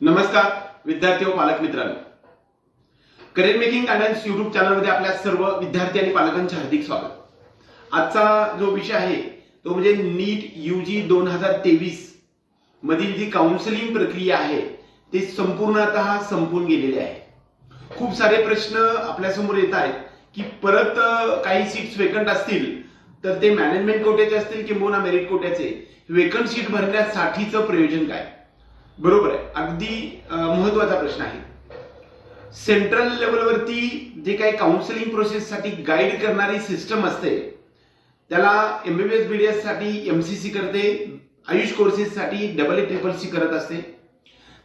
नमस्कार विद्यार्थी व पालक मित्रांनो. करिअर मेकिंग गायडन्स युट्यूब चॅनलमध्ये आपल्या सर्व विद्यार्थी आणि पालकांचे हार्दिक स्वागत. आजचा जो विषय आहे तो म्हणजे नीट यूजी दोन हजार तेवीस मधील जी काउन्सिलिंग प्रक्रिया आहे ती संपूर्णतः संपून गेलेली आहे. खूप सारे प्रश्न आपल्यासमोर येत आहेत की परत काही सीट्स वेकंट असतील तर ते मॅनेजमेंट कोट्याचे असतील किंबहुना मेरिट कोट्याचे? वेकंट सीट भरण्यासाठीचं प्रयोजन काय? बरोबर आहे. अगदी महत्त्वाचा प्रश्न आहे. सेंट्रल लेवलवरती जे काही काउन्सिलिंग प्रोसेससाठी गाईड करणारी सिस्टम असते त्याला एमबीबीएस बीडीएससाठी एमसीसी करते आयुष कोर्सेससाठी डबल ए ट्रिपल सी करत असते.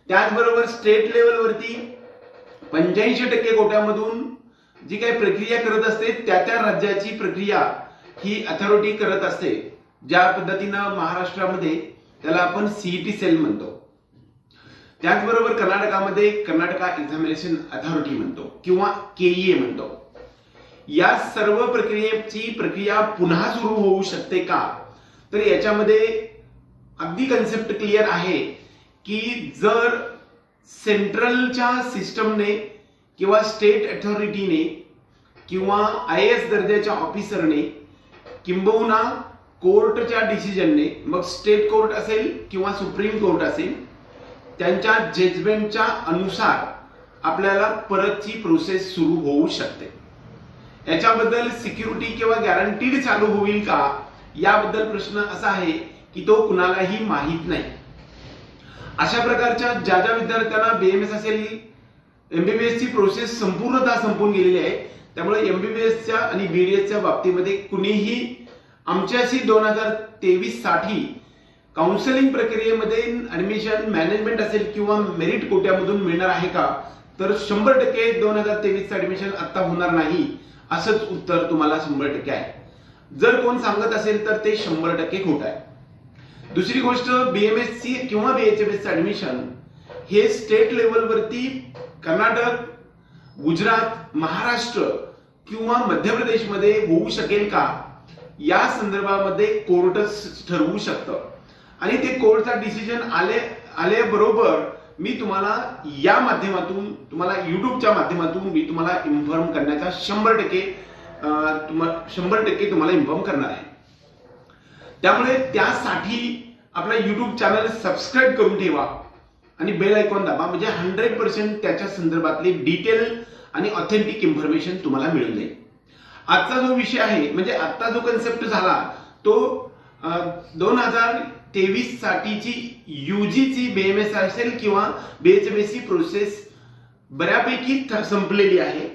त्याचबरोबर स्टेट लेवलवरती पंच्याऐंशी टक्के कोट्यामधून जी काही प्रक्रिया करत असते त्या त्या राज्याची प्रक्रिया ही अथॉरिटी करत असते. ज्या पद्धतीनं महाराष्ट्रामध्ये त्याला आपण सीईटी सेल म्हणतो. त्याचबरोबर कर्नाटकामध्ये कर्नाटका एक्झामिनेशन अथॉरिटी म्हणतो किंवा केईए म्हणतो. या सर्व प्रक्रियेची प्रक्रिया पुन्हा सुरू होऊ शकते का? तर याच्यामध्ये अगदी कन्सेप्ट क्लिअर आहे की जर सेंट्रलच्या सिस्टमने किंवा स्टेट अथॉरिटीने किंवा आय एस दर्जाच्या ऑफिसरने किंबहुना कोर्टच्या डिसिजनने मग स्टेट कोर्ट असेल किंवा सुप्रीम कोर्ट असेल त्यांच्या जजमेंटच्या अनुसार आपल्याला परतची प्रोसेस सुरू होऊ शकते. याच्याबद्दल सिक्युरिटी किंवा गॅरंटीड चालू होईल का? याबद्दल प्रश्न असा आहे की तो कुणालाही माहीत नाही. अशा प्रकारच्या ज्या ज्या विद्यार्थ्यांना बीएमएस असेल एमबीबीएस ची प्रोसेस संपूर्णतः संपून गेलेली आहे. त्यामुळे एमबीबीएसच्या आणि बीडीएसच्या बाबतीमध्ये कुणीही आमच्याशी दोन हजार तेवीससाठी काउन्सिलिंग प्रक्रियेमध्ये ऍडमिशन मॅनेजमेंट असेल किंवा मेरिट कोट्यामधून मिळणार आहे का तर शंभर टक्के दोन हजार तेवीसचं ऍडमिशन आता होणार नाही असंच उत्तर तुम्हाला शंभर टक्के आहे. जर कोण सांगत असेल तर ते शंभर टक्के खोट आहे. दुसरी गोष्ट बीएमएससी किंवा बीएचएमएसचं ऍडमिशन हे स्टेट लेवलवरती कर्नाटक गुजरात महाराष्ट्र किंवा मध्य प्रदेशमध्ये होऊ शकेल का या संदर्भामध्ये कोर्टच ठरवू शकतं. आणि ते कोर्टचा डिसिजन आले आल्याबरोबर मी तुम्हाला या माध्यमातून तुम्हाला युट्यूबच्या माध्यमातून मी तुम्हाला इन्फॉर्म करण्याचा शंभर टक्के शंभर टक्के तुम्हाला इन्फॉर्म करणार आहे. त्यामुळे त्यासाठी आपला युट्यूब चॅनल सबस्क्राईब करून ठेवा आणि बेल आयकॉन दाबा म्हणजे हंड्रेड पर्सेंट त्याच्या संदर्भातली डिटेल आणि ऑथेंटिक इन्फॉर्मेशन तुम्हाला मिळून जाईल. आजचा जो विषय आहे म्हणजे आत्ता जो कन्सेप्ट झाला तो दोन हजार तेवीस साठीची युजीची बीएमएस असेल किंवा बीएचएमएससी प्रोसेस बऱ्यापैकी संपलेली आहे.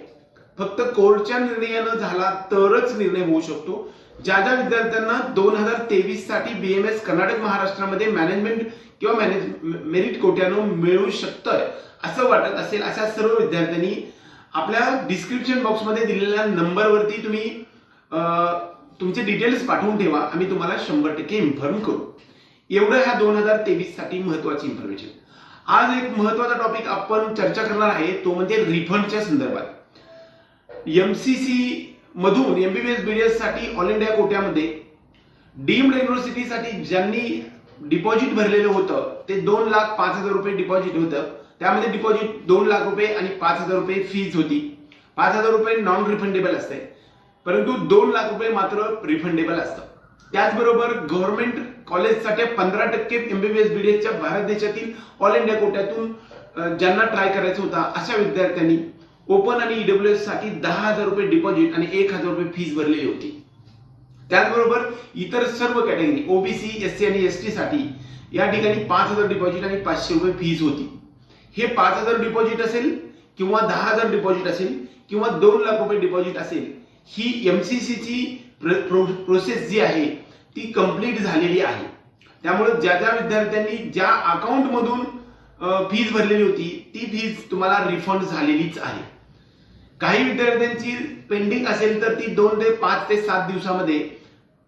फक्त कोर्टच्या निर्णयानं झाला तरच निर्णय होऊ शकतो. ज्या ज्या विद्यार्थ्यांना दोन हजार तेवीससाठी बीएमएस कर्नाटक महाराष्ट्रामध्ये मॅनेजमेंट किंवा मॅनेज मेरिट कोट्यानं मिळू शकतं असं वाटत असेल अशा सर्व विद्यार्थ्यांनी आपल्या डिस्क्रिप्शन बॉक्समध्ये दिलेल्या नंबरवरती तुम्ही तुमचे डिटेल्स पाठवून ठेवा. आम्ही तुम्हाला शंभर टक्के इन्फॉर्म करू. एवढं ह्या दोन हजार तेवीससाठी महत्वाची इन्फॉर्मेशन आज एक महत्त्वाचा टॉपिक आपण चर्चा करणार आहे तो म्हणजे रिफंडच्या संदर्भात. एमसीसी मधून एमबीबीएस बीडीएससाठी ऑल इंडिया कोट्यामध्ये डीम्ड युनिव्हर्सिटीसाठी ज्यांनी डिपॉझिट भरलेलं होतं ते दोन लाख पाच हजार रुपये डिपॉझिट होतं. त्यामध्ये डिपॉझिट दोन लाख रुपये आणि पाच हजार रुपये फीज होती. पाच हजार रुपये नॉन रिफंडेबल असते. परंतु दोन लाख रुपये मात्र रिफंडेबल असतं. त्याचबरोबर गव्हर्नमेंट कॉलेजसाठी पंधरा टक्के एमबीबीएस बीडीएसच्या भारत देशातील ऑल इंडिया कोट्यातून ज्यांना ट्राय करायचा होता अशा विद्यार्थ्यांनी ओपन आणि ईडब्ल्यूएससाठी दहा हजार रुपये डिपॉझिट आणि एक हजार रुपये फीस भरलेली होती. त्याचबरोबर इतर सर्व कॅटेगरी ओबीसी एस सी आणि एस टी साठी या ठिकाणी पाच हजार डिपॉझिट आणि पाचशे रुपये फीस होती. हे पाच हजार डिपॉझिट असेल किंवा दहा हजार डिपॉझिट असेल किंवा दोन लाख रुपये डिपॉझिट असेल ही एमसीसीची प्रोसेस जी आहे ती कंप्लीट झालेली आहे. त्यामुळे ज्या ज्या विद्यार्थ्यांनी ज्या अकाउंट मधून फीज भरलेली होती ती फीज तुम्हाला रिफंड झालेलीच आहे. काही विद्यार्थ्यांची पेंडिंग असेल तर ती दोन ते पाच ते सात दिवसामध्ये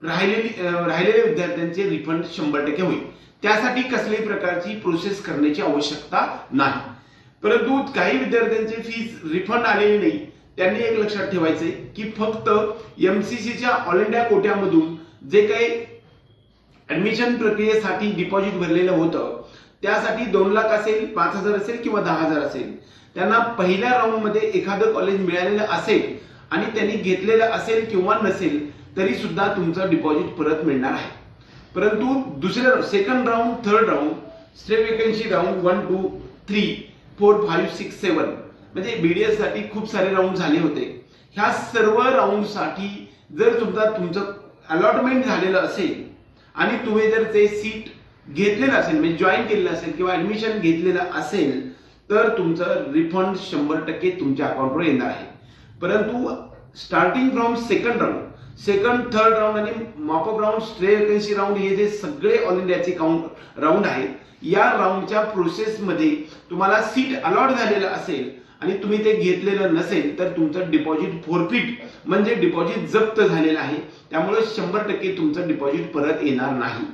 राहिलेली राहिलेल्या विद्यार्थ्यांचे रिफंड शंभर टक्के होईल. त्यासाठी कसल्याही प्रकारची प्रोसेस करण्याची आवश्यकता नाही. परंतु काही विद्यार्थ्यांची फीज रिफंड आलेली नाही. त्यांनी एक लक्षात ठेवायचंय की फक्त एमसीसीच्या ऑल इंडिया कोट्यामधून जे काही ऍडमिशन प्रक्रियेसाठी डिपॉझिट भरलेलं होतं त्यासाठी दोन लाख असेल पाच हजार असेल किंवा दहा हजार असेल. त्यांना पहिल्या राऊंडमध्ये एखादं कॉलेज मिळालेलं असेल आणि त्यांनी घेतलेलं असेल किंवा नसेल तरी सुद्धा तुमचं डिपॉझिट परत मिळणार आहे. परंतु दुसऱ्या second round third round stay vacancy round one two three four five six seven म्हणजे बीडीएससाठी खूप सारे राऊंड झाले होते. ह्या सर्व राऊंडसाठी जर सुद्धा तुमचं अलॉटमेंट झालेलं असेल आणि तुम्ही जर ते सीट घेतलेलं असेल म्हणजे जॉईन केलेलं असेल किंवा ऍडमिशन घेतलेलं असेल तर तुमचं रिफंड शंभर टक्के तुमच्या अकाउंटवर येणार आहे. परंतु starting from second round second third round आणि mop up round stray vacancy round हे जे सगळे ऑल इंडियाचे काउंट राऊंड आहेत या राऊंडच्या प्रोसेसमध्ये तुम्हाला सीट अलॉट झालेलं असेल आणि तुम्ही ते घेतलेलं नसेल तर तुमचं डिपॉझिट फोरफिट म्हणजे डिपॉझिट जप्त झालेलं आहे. त्यामुळे शंभर टक्के तुमचं डिपॉझिट परत येणार नाही.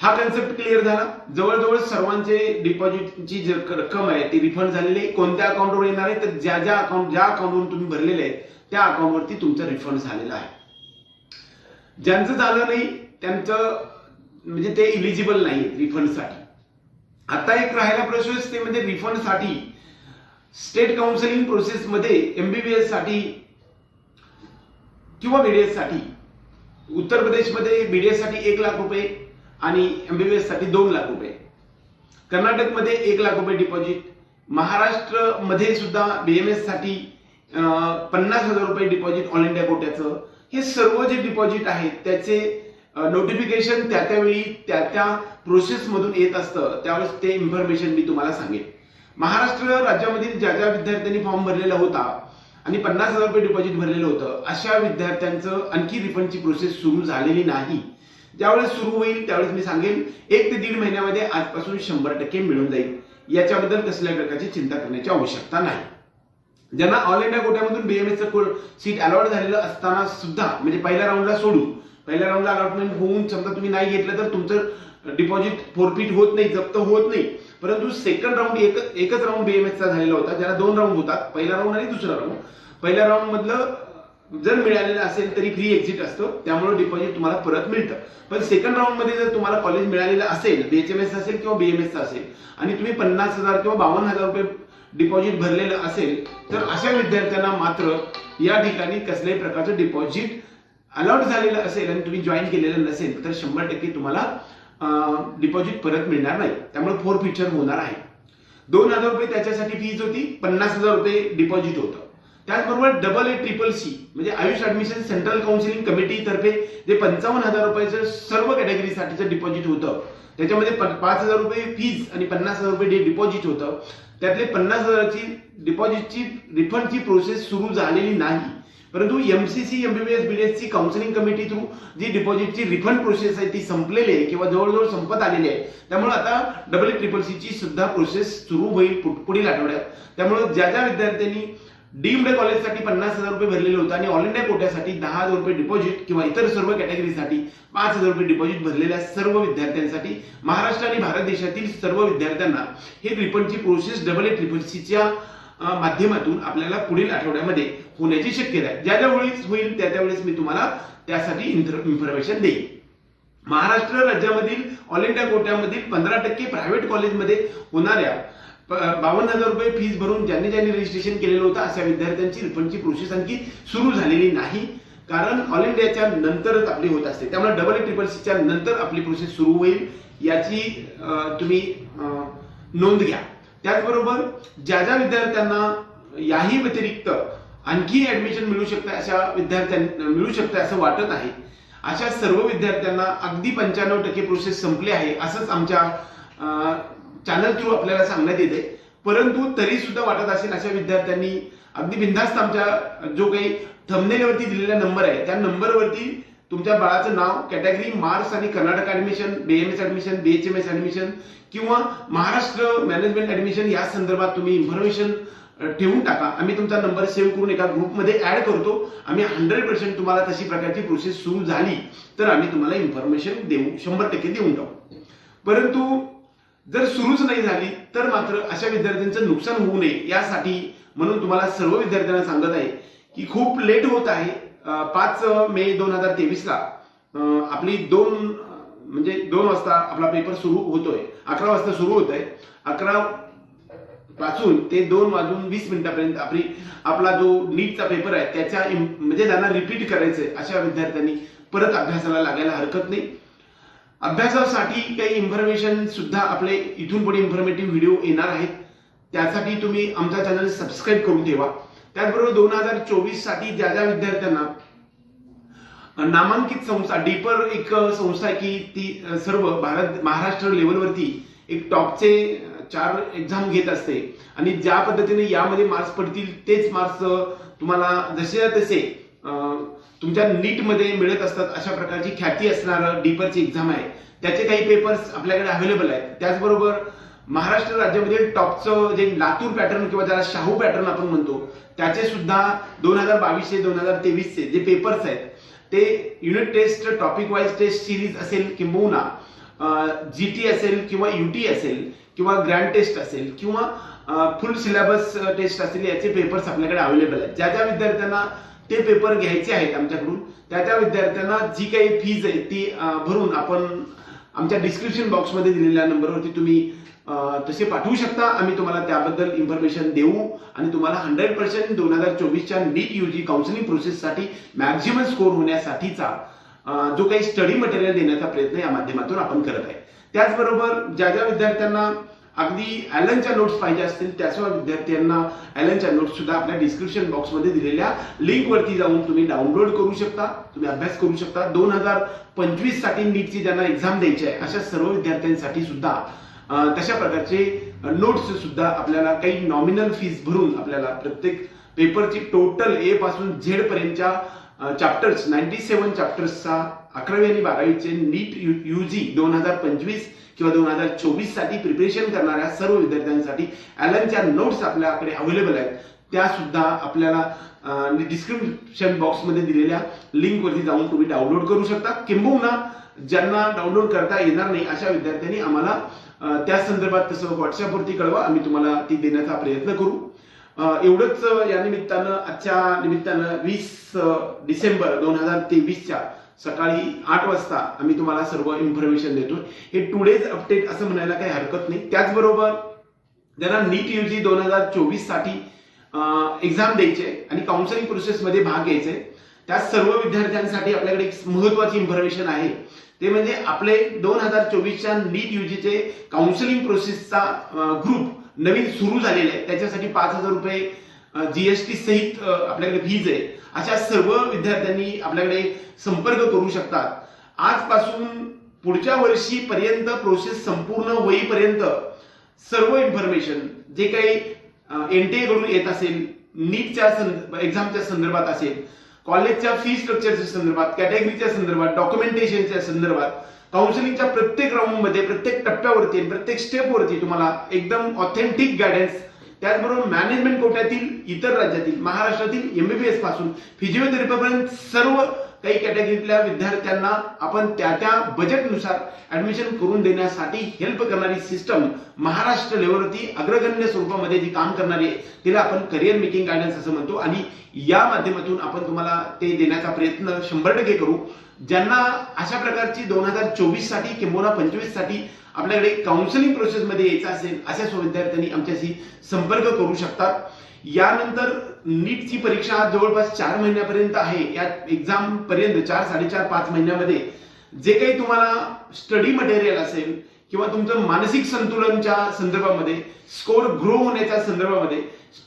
हा कन्सेप्ट क्लिअर झाला. जवळजवळ सर्वांचे डिपॉझिटची जी रक्कम आहे ती रिफंड झालेली आहे. कोणत्या अकाउंटवर येणार आहे तर ज्या ज्या अकाउंट ज्या अकाउंटवरून तुम्ही भरलेले आहे त्या अकाउंटवरती तुमचं रिफंड झालेलं आहे. ज्यांचं झालं नाही त्यांचं म्हणजे ते इलिजिबल नाही रिफंडसाठी आता एक राहायला प्रश्न ते म्हणजे रिफंडसाठी स्टेट काउन्सिलिंग प्रोसेसमध्ये एमबीबीएससाठी किंवा बीडीएससाठी उत्तर प्रदेशमध्ये बीडीएससाठी एक लाख रुपये आणि एमबीबीएससाठी दोन लाख रुपये. कर्नाटकमध्ये एक लाख रुपये डिपॉझिट महाराष्ट्रमध्ये सुद्धा बीएमएससाठी पन्नास हजार रुपये डिपॉझिट ऑल इंडिया कोट्याचं. हे सर्व जे डिपॉझिट आहेत त्याचे नोटिफिकेशन त्या त्यावेळी त्या त्या प्रोसेसमधून येत असतं. त्यावेळेस ते इन्फॉर्मेशन मी तुम्हाला सांगेन. महाराष्ट्र राज्यामधील ज्या ज्या विद्यार्थ्यांनी फॉर्म भरलेला होता आणि पन्नास हजार रुपये डिपॉझिट भरलेलं होतं अशा विद्यार्थ्यांचं आणखी रिफंडची प्रोसेस सुरू झालेली नाही. ज्यावेळेस सुरू होईल त्यावेळेस मी सांगेन एक ते दीड महिन्यामध्ये आजपासून शंभर टक्के मिळून जाईल. याच्याबद्दल कसल्या प्रकारची चिंता करण्याची आवश्यकता नाही. ज्यांना ऑल इंडिया कोट्यामधून बीएमएसचं सीट अलॉट झालेलं असताना सुद्धा म्हणजे पहिल्या राऊंडला सोडून पहिल्या राऊंडला अलॉटमेंट होऊन समजा तुम्ही नाही घेतलं तर तुमचं डिपॉझिट फोरफिट होत नाही जप्त होत नाही. परंतु सेकंड राऊंड एक एकच राऊंड बीएमएसचा झालेला होता ज्याला दोन राऊंड होतात पहिला राऊंड आणि दुसरा राऊंड पहिल्या राऊंड मधलं जर मिळालेलं असेल तरी फ्री एक्झिट असतं त्यामुळे डिपॉझिट तुम्हाला परत मिळतं. पण सेकंड राऊंडमध्ये जर तुम्हाला कॉलेज मिळालेलं असेल बीएचएमएस असेल किंवा बीएमएस असेल आणि तुम्ही पन्नास हजार किंवा बावन्न हजार रुपये डिपॉझिट भरलेलं असेल तर अशा विद्यार्थ्यांना मात्र या ठिकाणी कसल्याही प्रकारचं डिपॉझिट अलॉट झालेलं असेल आणि तुम्ही जॉईन केलेलं नसेल तर शंभर टक्के तुम्हाला डिपॉझिट परत मिळणार नाही. त्यामुळे फोर फीचर होणार आहे. दोन हजार रुपये त्याच्यासाठी फीज होती पन्नास हजार रुपये डिपॉझिट होतं. त्याचबरोबर डबल ए ट्रिपल सी म्हणजे आयुष ऍडमिशन सेंट्रल काउन्सिलिंग कमिटीतर्फे जे पंचावन्न हजार रुपयाचं सर्व कॅटेगरीसाठीचं डिपॉझिट होतं त्याच्यामध्ये प- पाच हजार रुपये फीज आणि पन्नास हजार रुपये डिपॉझिट होतं. त्यातले पन्नास हजाराची डिपॉझिटची रिफंडची प्रोसेस सुरू झालेली नाही. परंतु एमसीसी एमबीबीएस बीडीएसची काउन्सिलिंग कमिटी थ्रू जी डिपॉझिटची रिफंड प्रोसेस आहे ती संपलेली आहे किंवा जवळजवळ संपत आलेली आहे. त्यामुळे आता डबल ट्रिपल सीची सुद्धा प्रोसेस सुरू होईल पुढील आठवड्यात. त्यामुळे ज्या ज्या विद्यार्थ्यांनी डीम्ड कॉलेजसाठी पन्नास हजार रुपये भरलेलं होतं आणि ऑल इंडिया कोट्यासाठी दहा हजार रुपये डिपॉझिट किंवा इतर सर्व कॅटेगरीसाठी पाच हजार रुपये डिपॉझिट भरलेल्या सर्व विद्यार्थ्यांसाठी महाराष्ट्र आणि भारत देशातील सर्व विद्यार्थ्यांना हे रिफंडची प्रोसेस डबल ए ट्रिपल सीच्या माध्यमातून आपल्याला पुढील आठवड्यामध्ये होण्याची शक्यता आहे. ज्या ज्या वेळेस होईल त्या त्यावेळेस मी तुम्हाला त्यासाठी इन्फॉर्मेशन देईन. महाराष्ट्र राज्यामधील ऑल इंडिया कोट्यामधील पंधरा टक्के प्रायव्हेट कॉलेजमध्ये होणाऱ्या प- बावन्न हजार रुपये फीस भरून ज्यांनी ज्यांनी रजिस्ट्रेशन केलेलं होतं अशा विद्यार्थ्यांची रिफंडची प्रोसेस आणखी सुरू झालेली नाही. कारण ऑल इंडियाच्या नंतरच आपली होत असते. त्यामुळे डबल ट्रिपल सीच्या नंतर आपली प्रोसेस सुरू होईल याची तुम्ही नोंद घ्या. त्याचबरोबर ज्या ज्या विद्यार्थ्यांना याही व्यतिरिक्त आणखी ऍडमिशन मिळू शकतं अशा विद्यार्थ्यांना मिळू शकतं असं वाटत आहे. अशा सर्व विद्यार्थ्यांना अगदी पंच्याण्णव टक्के प्रोसेस संपली आहे असंच आमच्या चॅनल थ्रू आपल्याला सांगण्यात येते परंतु तरी सुद्धा वाटत असेल अशा विद्यार्थ्यांनी अगदी बिनधास्त आमच्या जो काही थमनेलवरती दिलेला नंबर आहे त्या नंबरवरती तुमच्या बाळाचं नाव कॅटेगरी मार्क्स आणि Karnataka admission BMS admission BHMS admission किंवा महाराष्ट्र मॅनेजमेंट ऍडमिशन या संदर्भात तुम्ही इन्फॉर्मेशन ठेवून टाका. आम्ही तुमचा नंबर सेव्ह करून एका ग्रुपमध्ये ऍड करतो. आम्ही हंड्रेड पर्सेंट तुम्हाला तशी प्रकारची प्रोसेस सुरू झाली तर आम्ही तुम्हाला इन्फॉर्मेशन देऊ शंभर टक्के देऊन टाकू. परंतु जर सुरूच नाही झाली तर मात्र अशा विद्यार्थ्यांचं नुकसान होऊ नये यासाठी म्हणून तुम्हाला सर्व विद्यार्थ्यांना सांगत आहे की खूप लेट होत आहे. पाच मे दोन हजार तेवीसला आपली दोन म्हणजे दोन वाजता आपला पेपर सुरू होतोय. अकरा वाजता सुरू होत आहे अकरा पासून ते दोन वाजून वीस मिनिटापर्यंत आपली आपला जो नीटचा पेपर आहे त्याच्या इम- म्हणजे त्यांना रिपीट करायचंय अशा विद्यार्थ्यांनी. परत अभ्यासाला लागायला हरकत नाही. अभ्यासासाठी काही इन्फॉर्मेशन सुद्धा आपले इथून पुढे इन्फॉर्मेटिव्ह व्हिडिओ येणार आहेत. त्यासाठी तुम्ही आमचा चॅनल सबस्क्राईब करून ठेवा. त्याचबरोबर दोन हजार चोवीससाठी ज्या ज्या विद्यार्थ्यांना नामांकित संस्था डीपर एक संस्था आहे की ती सर्व भारत महाराष्ट्र लेवलवरती एक टॉपचे चार एक्झाम घेत असते. आणि ज्या पद्धतीने यामध्ये मार्क्स पडतील तेच मार्क्स तुम्हाला जसे तसे तुमच्या नीटमध्ये मिळत असतात अशा प्रकारची ख्याती असणारं डीपरची एक्झाम आहे. त्याचे काही पेपर्स आपल्याकडे अवेलेबल आहेत. त्याचबरोबर महाराष्ट्र राज्यामध्ये टॉपचं जे लातूर पॅटर्न किंवा ज्याला शाहू पॅटर्न आपण म्हणतो त्याचे सुद्धा दोन हजार बावीसचे दोन हजार तेवीसचे जे पेपर्स आहेत ते unit test topic wise test series असेल किंबहुना जीटी असेल किंवा युटी असेल किंवा ग्रँड टेस्ट असेल किंवा फुल सिलेबस टेस्ट असेल याचे पेपर्स आपल्याकडे अवेलेबल आहेत. ज्या ज्या विद्यार्थ्यांना ते पेपर घ्यायचे आहेत आमच्याकडून त्या त्या विद्यार्थ्यांना जी काही फीज आहे ती भरून आपण आमच्या डिस्क्रिप्शन बॉक्समध्ये दिलेल्या नंबरवरती तुम्ही तसे पाठवू शकता. आम्ही तुम्हाला त्याबद्दल इन्फॉर्मेशन देऊ आणि तुम्हाला हंड्रेड पर्सेंट दोन हजार चोवीसच्या नीट यूजी काउन्सिलिंग प्रोसेससाठी मॅक्झिमम स्कोर होण्यासाठीचा जो काही स्टडी मटेरियल देण्याचा प्रयत्न या माध्यमातून आपण करत आहे. त्याचबरोबर ज्या ज्या विद्यार्थ्यांना अगदी ॲलनच्या नोट्स पाहिजे असतील त्याच विद्यार्थ्यांना ॲलनच्या नोट्स सुद्धा आपल्या डिस्क्रिप्शन बॉक्समध्ये दिलेल्या लिंकवरती जाऊन तुम्ही डाउनलोड करू शकता. तुम्ही अभ्यास करू शकता. दोन हजार पंचवीससाठी नीटची ज्यांना एक्झाम द्यायची आहे अशा सर्व विद्यार्थ्यांसाठी सुद्धा तशा प्रकारचे नोट्स सुद्धा आपल्याला काही नॉमिनल फीस भरून आपल्याला प्रत्येक पेपरची टोटल ए पासून झेड पर्यंतच्या चॅप्टर्स नाईन्टी सेव्हन चॅप्टर्सचा अकरावी आणि बारावीचे नीट यू जी दोन हजार पंचवीस किंवा दोन हजार चोवीससाठी प्रिपरेशन करणाऱ्या सर्व विद्यार्थ्यांसाठी ॲलनच्या नोट्स आपल्याकडे अवेलेबल आहेत. त्या सुद्धा आपल्याला डिस्क्रिप्शन बॉक्समध्ये दिलेल्या लिंकवरती जाऊन तुम्ही डाउनलोड करू शकता. किंबहुना ज्यांना डाउनलोड करता येणार नाही अशा विद्यार्थ्यांनी आम्हाला त्या संदर्भात तसं व्हॉट्सअपवरती कळवा आम्ही तुम्हाला ती देण्याचा प्रयत्न करू. एवढंच या निमित्तानं आजच्या निमित्तानं वीस डिसेंबर दोन हजार तेवीसच्या सकाळी आठ वाजता आम्ही तुम्हाला सर्व इन्फॉर्मेशन देतो हे टुडेज अपडेट असं म्हणायला काही हरकत नाही. त्याचबरोबर ज्यांना नीट यूजी दोन हजार चोवीससाठी एक्झाम द्यायचे आणि काउन्सिलिंग प्रोसेसमध्ये भाग घ्यायचे त्या सर्व विद्यार्थ्यांसाठी आपल्याकडे एक महत्वाची इन्फॉर्मेशन आहे. ते म्हणजे आपले दोन हजार चोवीसच्या नीट युजीचे काउन्सिलिंग प्रोसेसचा ग्रुप नवीन सुरू झालेले आहे. त्याच्यासाठी पाच हजार रुपये जीएसटी सहित आपल्याकडे फीज आहे. अशा सर्व विद्यार्थ्यांनी आपल्याकडे संपर्क करू शकतात. आजपासून पुढच्या वर्षी पर्यंत प्रोसेस संपूर्ण होईपर्यंत सर्व इन्फॉर्मेशन जे काही एनटीए कडून येत असेल नीटच्या एक्झामच्या संदर्भात असेल कॉलेजच्या फी स्ट्रक्चरच्या संदर्भात कॅटेगरीच्या संदर्भात डॉक्युमेंटेशनच्या संदर्भात काउन्सिलिंगच्या प्रत्येक राऊंडमध्ये प्रत्येक टप्प्यावरती प्रत्येक स्टेपवरती तुम्हाला एकदम ऑथेंटिक गायडन्स त्याचबरोबर मॅनेजमेंट कोट्यातील इतर राज्यातील महाराष्ट्रातील एमबीबीएसपासून फिजिओथेरपीपर्यंत सर्व काही कॅटेगरीतल्या विद्यार्थ्यांना आपण त्या त्या बजेटनुसार ऍडमिशन करून देण्यासाठी हेल्प करणारी सिस्टम महाराष्ट्र लेवलवरती अग्रगण्य स्वरूपामध्ये जी काम करणारी आहे तिला आपण करिअर मेकिंग गायडन्स असं म्हणतो. आणि या माध्यमातून आपण तुम्हाला ते देण्याचा प्रयत्न शंभर टक्के करू. ज्यांना अशा प्रकारची दोन हजार चोवीससाठी किंबहुना पंचवीससाठी आपल्याकडे काउन्सिलिंग प्रोसेसमध्ये यायचं असेल अशा विद्यार्थ्यांनी आमच्याशी संपर्क करू शकतात. यानंतर नीटची परीक्षा जवळपास चार महिन्यापर्यंत आहे. या एक्झाम पर्यंत चार साडेचार पाच महिन्यामध्ये जे काही तुम्हाला स्टडी मटेरियल असेल किंवा तुमचं मानसिक संतुलनच्या संदर्भामध्ये स्कोर ग्रो होण्याच्या संदर्भामध्ये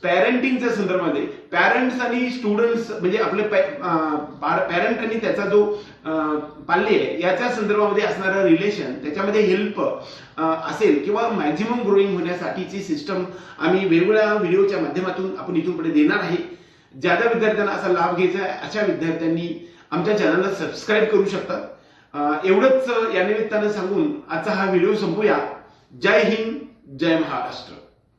पॅरेंटिंगच्या संदर्भामध्ये पॅरेंट्स आणि स्टुडंट्स म्हणजे आपले पॅरेंट आणि त्याचा जो पाल्य आहे याच्या संदर्भामध्ये असणारं रिलेशन त्याच्यामध्ये हेल्प असेल किंवा मॅक्झिमम ग्रोईंग होण्यासाठीची सिस्टम आम्ही वेगवेगळ्या व्हिडिओच्या माध्यमातून आपण इथून पुढे देणार आहे. ज्या ज्या विद्यार्थ्यांना असा लाभ घ्यायचा आहे अशा विद्यार्थ्यांनी आमच्या चॅनलला सबस्क्राईब करू शकतात. एवढंच या निमित्तानं सांगून आजचा हा व्हिडिओ संपूया. जय हिंद जय महाराष्ट्र.